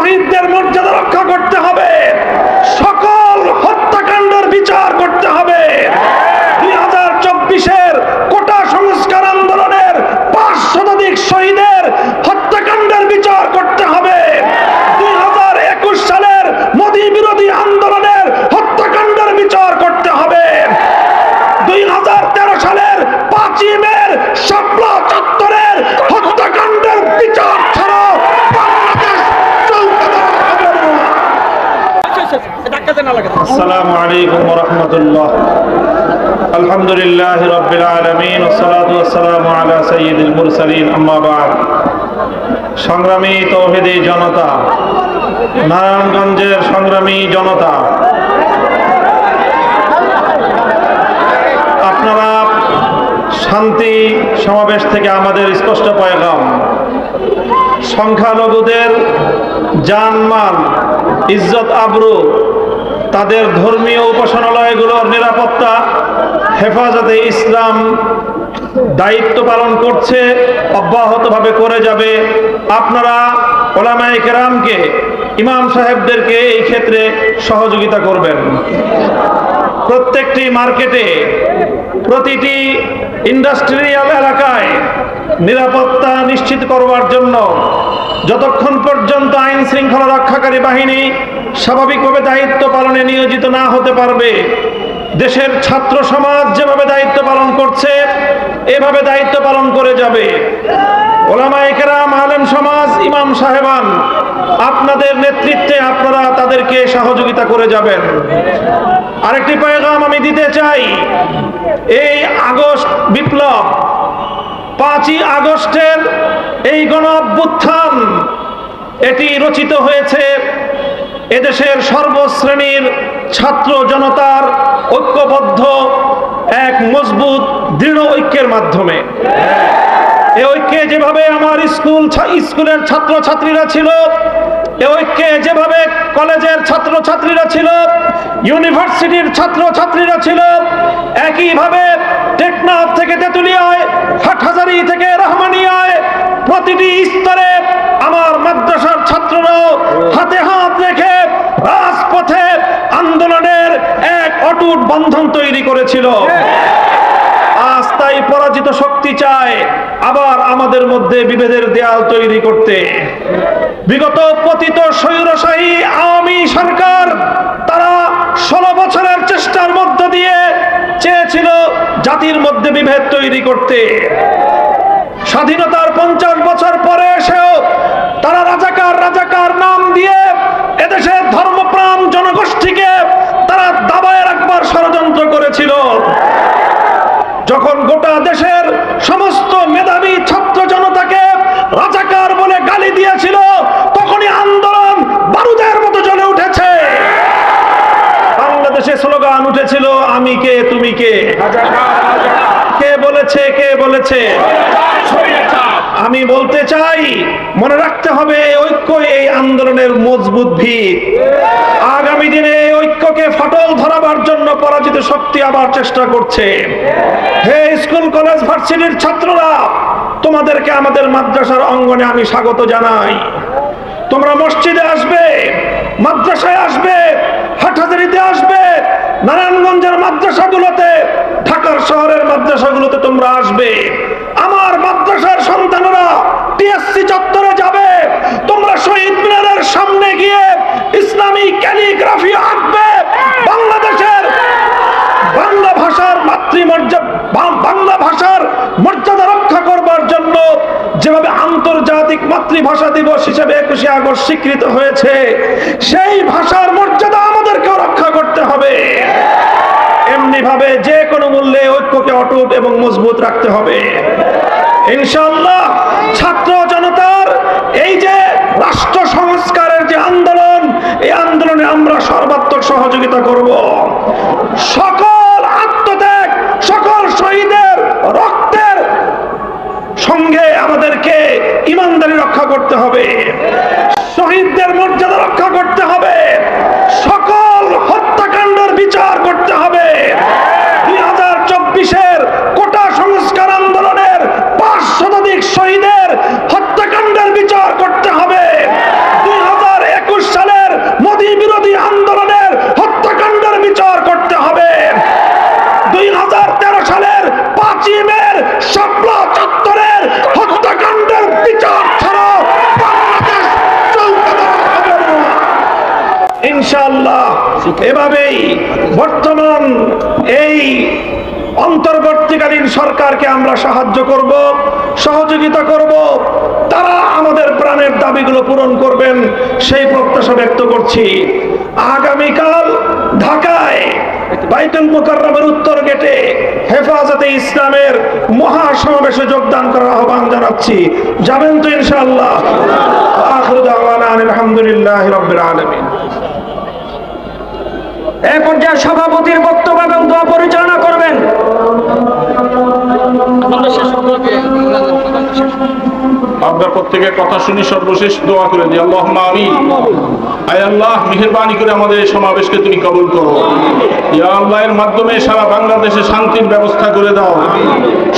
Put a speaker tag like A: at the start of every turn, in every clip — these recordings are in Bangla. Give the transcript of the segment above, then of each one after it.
A: শহীদদের মর্যাদা রক্ষা করতে হবে। সকল হত্যাকাণ্ডের বিচার করতে হবে। দুই হাজার চব্বিশের কোটা সংস্কার আন্দোলনের পাঁচ শতাধিক শহীদের
B: عليكم ورحمة الله الحمد لله رب العالمين والصلاة والسلام على سيد المرسلين أما بعد সংগ্রামী তৌহিদি জনতা নারায়ণগঞ্জের সংগ্রামী জনতা আপনারা শান্তি সমাবেশ থেকে আমাদের স্পষ্ট পয়গাম সংখ্যালঘুদের জানমাল ইজ্জত আবরু তাদের ধর্মীয় উপাসনালয়গুলোর নিরাপত্তা, হেফাজতে ইসলাম দায়িত্ব পালন করছে, অব্যাহতভাবে করে যাবে। আপনারা ওলামায়ে কেরামকে, ইমাম সাহেবদেরকে এই ক্ষেত্রে সহযোগিতা করবেন। প্রত্যেকটি মার্কেটে প্রতিটি ইন্ডাস্ট্রিয়াল এলাকায় নিরাপত্তা নিশ্চিত করবার জন্য যতক্ষণ পর্যন্ত আইন শৃঙ্খলা রক্ষাকারী বাহিনী স্বাভাবিকভাবে দায়িত্ব পালনে নিয়োজিত না হতে পারবে, দেশের ছাত্র সমাজ যেভাবে দায়িত্ব পালন করছে, এভাবে দায়িত্ব পালন করে যাবে। ওলামায়কেরাম আলেম সমাজ, ইমাম সাহেবান, আপনাদের নেতৃত্বে আপনারা তাদেরকে সহযোগিতা করে যাবেন। আরেকটি পয়গাম আমি দিতে চাই, এই আগস্ট বিপ্লব পাঁচই আগস্টের এই গণ অভ্যুত্থান এটি রচিত হয়েছে এদেশের সর্বশ্রেণীর ছাত্র জনতার ঐক্যবদ্ধ এক মজবুত, দৃঢ় ঐক্যের মাধ্যমে। এ ঐক্যে যেভাবে আমার স্কুল স্কুলের ছাত্র ছাত্রীরা ছিল, এ ঐক্যে যেভাবে কলেজের ছাত্র ছাত্রীরা ছিল, ইউনিভার্সিটির ছাত্র ছাত্রীরা ছিল, একইভাবে টেকনাফ থেকে তেতুলিয়ায় হাটহাজারি থেকে রহমানিয়ায় প্রতিটি স্তরে আমার মাদ্রাসার ছাত্ররাও হাতে হাত রেখে রাজপথে আন্দোলনের এক অটুট বন্ধন তৈরি করেছিল। আজ তাই পরাজিত শক্তি চায় আবার আমাদের মধ্যে বিভেদের দেয়াল তৈরি করতে। বিগত পতিত স্বৈরশাহী আওয়ামী সরকার তারা ষোলো বছরের চেষ্টার মধ্য দিয়ে চেয়েছিল জাতির মধ্যে বিভেদ তৈরি করতে। স্বাধীনতার পঞ্চাশ বছর পরে এসেও তারা রাজাকার রাজাকার নাম দিয়ে এদেশের কে আমি বলতে চাই, মনে রাখতে হবে ঐক্য, এই আন্দোলনের মজবুত ভিত। আগামী দিনে ঐক্যকে ফাটল ধরাবার জন্য পরাজিত শক্তি আবার চেষ্টা করছে। হে স্কুল, কলেজ, ভার্সিটির ছাত্ররা, তোমাদেরকে আমাদের মাদ্রাসার অঙ্গনে আমি স্বাগত জানাই। তোমরা মসজিদে আসবে, মাদ্রাসায় আসবে, হাটহাজারিতে আসবে, নারায়ণগঞ্জের মাদ্রাসাগুলোতে মাদ্রাসাগুলোতে তোমরা আসবে। আমার মাদ্রাসার সন্তানরা টিএসসি চত্বরে যাবে। তোমরা শহীদ মিনারের সামনে গিয়ে ইসলামী ক্যালিগ্রাফি আঁকবে। বাংলাদেশের বাংলা ভাষার মাতৃমর্যাদা বাংলা ভাষার মর্যাদা রক্ষা করবার জন্য যেভাবে আন্তর্জাতিক মাতৃভাষা দিবস হিসেবে একুশে আগস্ট স্বীকৃত হয়েছে, সেই ভাষার মর্যাদা আমাদেরকেও রক্ষা করতে হবে। এমনি ভাবে যে কোনো মূল্যে ঐক্যকে অটুট এবং মজবুত রাখতে হবে। ইনশাআল্লাহ, ছাত্র জনতার এই যে রাষ্ট্র সংস্কারের যে আন্দোলন, এই আন্দোলনে আমরা সর্বাত্মক সহযোগিতা করব। সকল আত্মত্যাগ, সকল শহীদের রক্তের সঙ্গে আমাদেরকে ইমানদারি রক্ষা করতে হবে। শহীদদের জিমের স্বপ্ন চত্বরের হত্যাকাণ্ডের বিচার ছাড়া বাংলাদেশ চলতে ইনশাআল্লাহ এভাবেই বর্তমান এই অন্তর্বর্তীকালীন সরকারকে আমরা সাহায্য করব, সহযোগিতা করব। তারা আমাদের প্রাণের দাবিগুলো পূরণ করবেন, সেই প্রত্যাশা ব্যক্ত করছি। আগামীকাল ঢাকা বাইতুল মুকাররমের উত্তর গেটে হেফাজতে ইসলামের মহা সমাবেশে যোগদান করার আহ্বান জানাচ্ছি। যাবেন তো ইনশাআল্লাহ। আখিরু দাওয়ানা আনিল হামদুলিল্লাহি রাব্বিল আলামিন।
C: এই পর্যায়ে সভাপতির বক্তব্য এবং দোয়া পরিচালনা করবেন।
D: আপনার প্রত্যেকের কথা শুনি সর্বশেষ দোয়া করে দিই আল্লাহ আমি আয় আল্লাহ, মেহরবানি করে আমাদের সমাবেশকে তুমি করো। ইয়া মাধ্যমে সারা বাংলাদেশে শান্তির ব্যবস্থা করে দাও।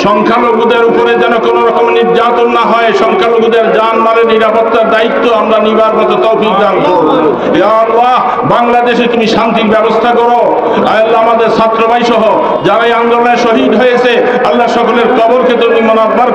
D: সংখ্যালঘুদের উপরে যেন কোনো রকম নির্যাতন না হয়, সংখ্যালঘুদের জান মালের নিরাপত্তার দায়িত্ব আমরা নিবার মতো তৌফিক দান করো। ইয়া আল্লাহ, বাংলাদেশে তুমি শান্তির ব্যবস্থা করো। আয় আল্লাহ, আমাদের ছাত্র ভাই সহ যারা এই আন্দোলনে শহীদ হয়েছে, আল্লাহ সকলের কবরকে তুমি মনাব্বার